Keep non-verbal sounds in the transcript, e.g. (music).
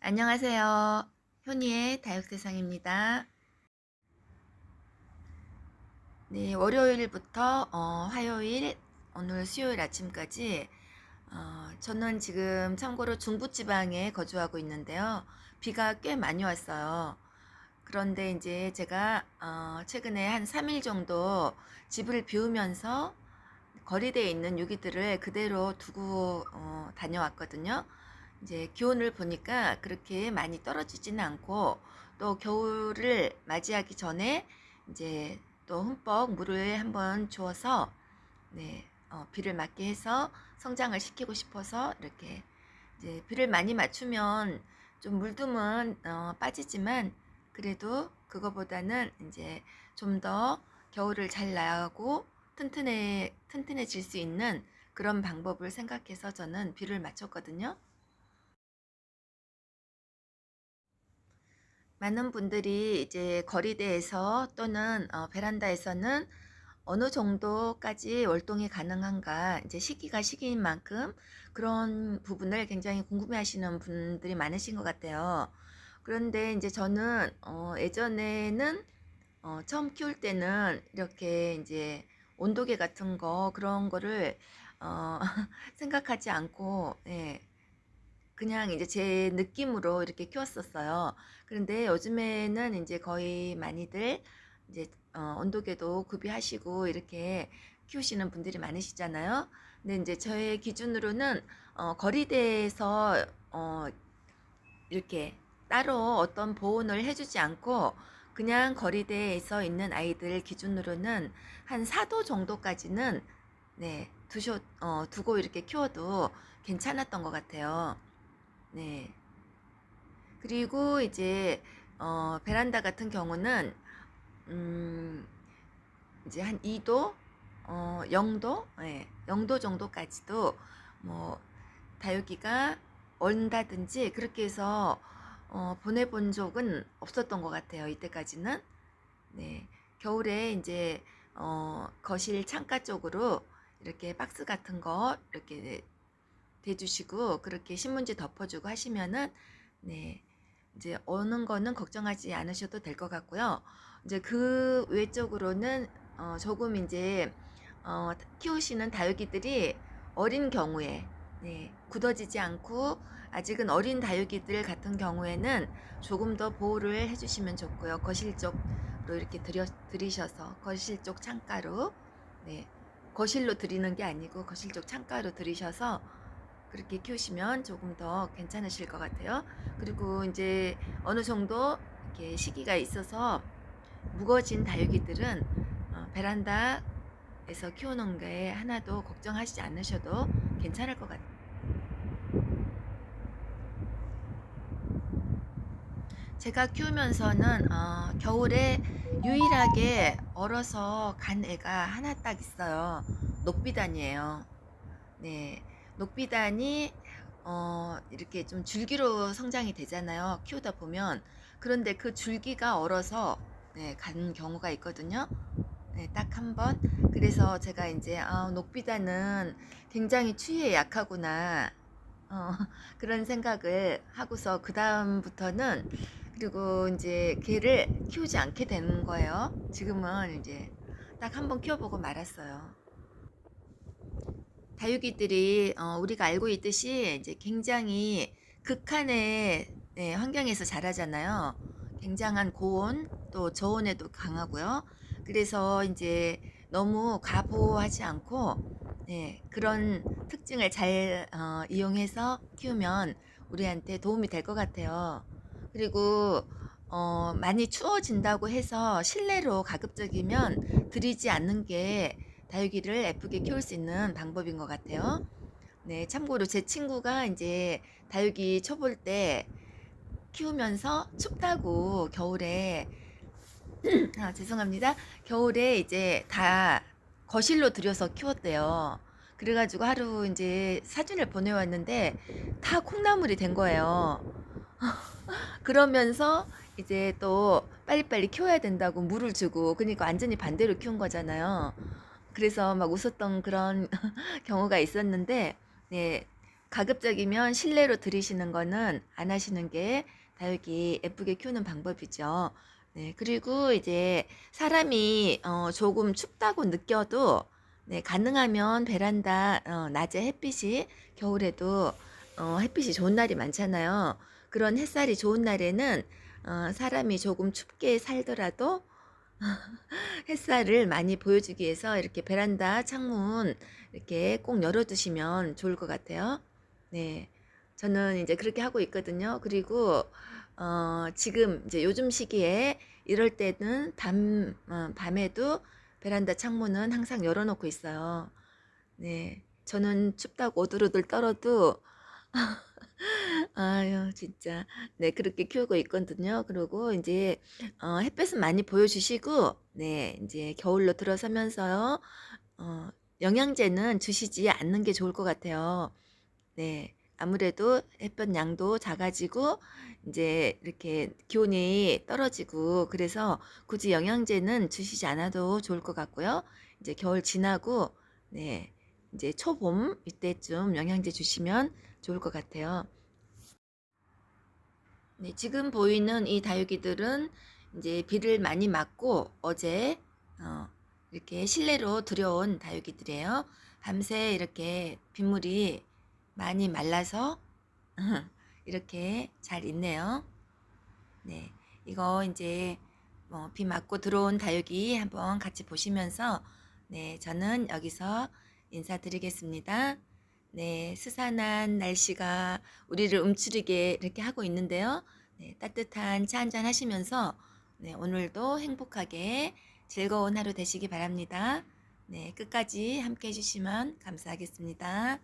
안녕하세요. 효니의 다육세상입니다. 네, 월요일부터 어, 화요일, 오늘 수요일 아침까지 어, 저는 지금 참고로 중부지방에 거주하고 있는데요. 비가 꽤 많이 왔어요. 그런데 이제 제가 어, 최근에 한 3일 정도 집을 비우면서 거리대에 있는 유기들을 그대로 두고 어, 다녀왔거든요. 이제 기온을 보니까 그렇게 많이 떨어지지는 않고 또 겨울을 맞이하기 전에 이제 또 흠뻑 물을 한번 주어서 네, 어, 비를 맞게 해서 성장을 시키고 싶어서 이렇게 이제 비를 많이 맞추면 좀 물듬은 어, 빠지지만 그래도 그거보다는 이제 좀 더 겨울을 잘 나가고 튼튼해 튼튼해질 수 있는 그런 방법을 생각해서 저는 비를 맞췄거든요. 많은 분들이 이제 거리대에서 또는 어, 베란다에서는 어느 정도까지 월동이 가능한가 이제 시기가 시기인 만큼 그런 부분을 굉장히 궁금해 하시는 분들이 많으신 것 같아요. 그런데 이제 저는 어, 예전에는 어, 처음 키울 때는 이렇게 이제 온도계 같은 거 그런 거를 어, (laughs) 생각하지 않고 예, 그냥 이제 제 느낌으로 이렇게 키웠었어요. 그런데 요즘에는 이제 거의 많이들 이제 어, 온도계도 구비하시고 이렇게 키우시는 분들이 많으시잖아요. 근데 이제 저의 기준으로는 어, 거리대에서 어, 이렇게 따로 어떤 보온을 해주지 않고 그냥 거리대에서 있는 아이들 기준으로는 한 4도 정도까지는 네, 두셔, 어, 두고 이렇게 키워도 괜찮았던 것 같아요. 네. 그리고 이제 어, 베란다 같은 경우는 음, 이제 한 2도, 어, 0도, 예, 0도 정도까지도 뭐 다육이가 온다든지 그렇게 해서 어, 보내본 적은 없었던 것 같아요. 이때까지는. 네. 겨울에 이제 어, 거실 창가 쪽으로 이렇게 박스 같은 거 이렇게 대주시고 그렇게 신문지 덮어주고 하시면은 네 이제 오는 거는 걱정하지 않으셔도 될 것 같고요. 이제 그 외적으로는 어, 조금 이제 어, 키우시는 다육이들이 어린 경우에 네, 굳어지지 않고 아직은 어린 다육이들 같은 경우에는 조금 더 보호를 해주시면 좋고요. 거실 쪽으로 이렇게 들여, 들이셔서 거실 쪽 창가로 네, 거실로 들이는 게 아니고 거실 쪽 창가로 들이셔서 그렇게 키우시면 조금 더 괜찮으실 것 같아요. 그리고 이제 어느 정도 이렇게 시기가 있어서 무거워진 다육이들은 어, 베란다에서 키우는 게 하나도 걱정하시지 않으셔도 괜찮을 것 같아요. 제가 키우면서는 어, 겨울에 유일하게 얼어서 간 애가 하나 딱 있어요. 녹비단이에요. 네, 녹비단이 어, 이렇게 좀 줄기로 성장이 되잖아요. 키우다 보면. 그런데 그 줄기가 얼어서 네, 간 경우가 있거든요. 네, 딱 한 번. 그래서 제가 이제 아, 녹비단은 굉장히 추위에 약하구나. 어, (laughs) 그런 생각을 하고서 그 다음부터는 그리고 이제 걔를 키우지 않게 되는 거예요. 지금은 이제 딱 한 번 키워보고 말았어요. 다육이들이 어, 우리가 알고 있듯이 이제 굉장히 극한의 네, 환경에서 자라잖아요. 굉장한 고온 또 저온에도 강하고요. 그래서 이제 너무 가보하지 않고 네, 그런 특징을 잘 어, 이용해서 키우면 우리한테 도움이 될 것 같아요. 그리고 어, 많이 추워진다고 해서 실내로 가급적이면 들이지 않는 게 다육이를 예쁘게 키울 수 있는 방법인 것 같아요. 네, 참고로 제 친구가 이제 다육이 쳐볼 때 키우면서 춥다고 겨울에 (clears throat) 아, 죄송합니다. 겨울에 이제 다 거실로 들여서 키웠대요. 그래가지고 하루 이제 사진을 보내왔는데 다 콩나물이 된 거예요. (laughs) 그러면서 이제 또 빨리빨리 키워야 된다고 물을 주고 그러니까 완전히 반대로 키운 거잖아요. 그래서 막 웃었던 그런 (laughs) 경우가 있었는데 네 가급적이면 실내로 들이시는 거는 안 하시는 게 다육이 예쁘게 키우는 방법이죠. 네, 그리고 이제 사람이 어, 조금 춥다고 느껴도 네, 가능하면 베란다 어, 낮에 햇빛이 겨울에도 어, 햇빛이 좋은 날이 많잖아요. 그런 햇살이 좋은 날에는 어, 사람이 조금 춥게 살더라도 햇살을 많이 보여주기 위해서 이렇게 베란다 창문 이렇게 꼭 열어두시면 좋을 것 같아요. 네. 저는 이제 그렇게 하고 있거든요. 그리고, 어, 지금 이제 요즘 시기에 이럴 때는 밤, 어, 밤에도 베란다 창문은 항상 열어놓고 있어요. 네. 저는 춥다고 오들오들 떨어도 아유, 진짜. 네, 그렇게 키우고 있거든요. 그리고 이제, 어, 햇볕은 많이 보여 주시고, 네, 이제 겨울로 들어서면서요, 어, 영양제는 주시지 않는 게 좋을 것 같아요. 네, 아무래도 햇볕 양도 작아지고, 이제 이렇게 기온이 떨어지고, 그래서 굳이 영양제는 주시지 않아도 좋을 것 같고요. 이제 겨울 지나고, 네, 이제 초봄 이때쯤 영양제 주시면 좋을 것 같아요. 네, 지금 보이는 이 다육이들은 이제 비를 많이 맞고 어제 어, 이렇게 실내로 들여온 다육이들이에요. 밤새 이렇게 빗물이 많이 말라서 (laughs) 이렇게 잘 있네요. 네, 이거 이제 뭐 비 맞고 들어온 다육이 한번 같이 보시면서 네, 저는 여기서 인사드리겠습니다. 네, 스산한 날씨가 우리를 움츠리게 이렇게 하고 있는데요. 네, 따뜻한 차 한잔 하시면서 네, 오늘도 행복하게 즐거운 하루 되시기 바랍니다. 네, 끝까지 함께 해주시면 감사하겠습니다.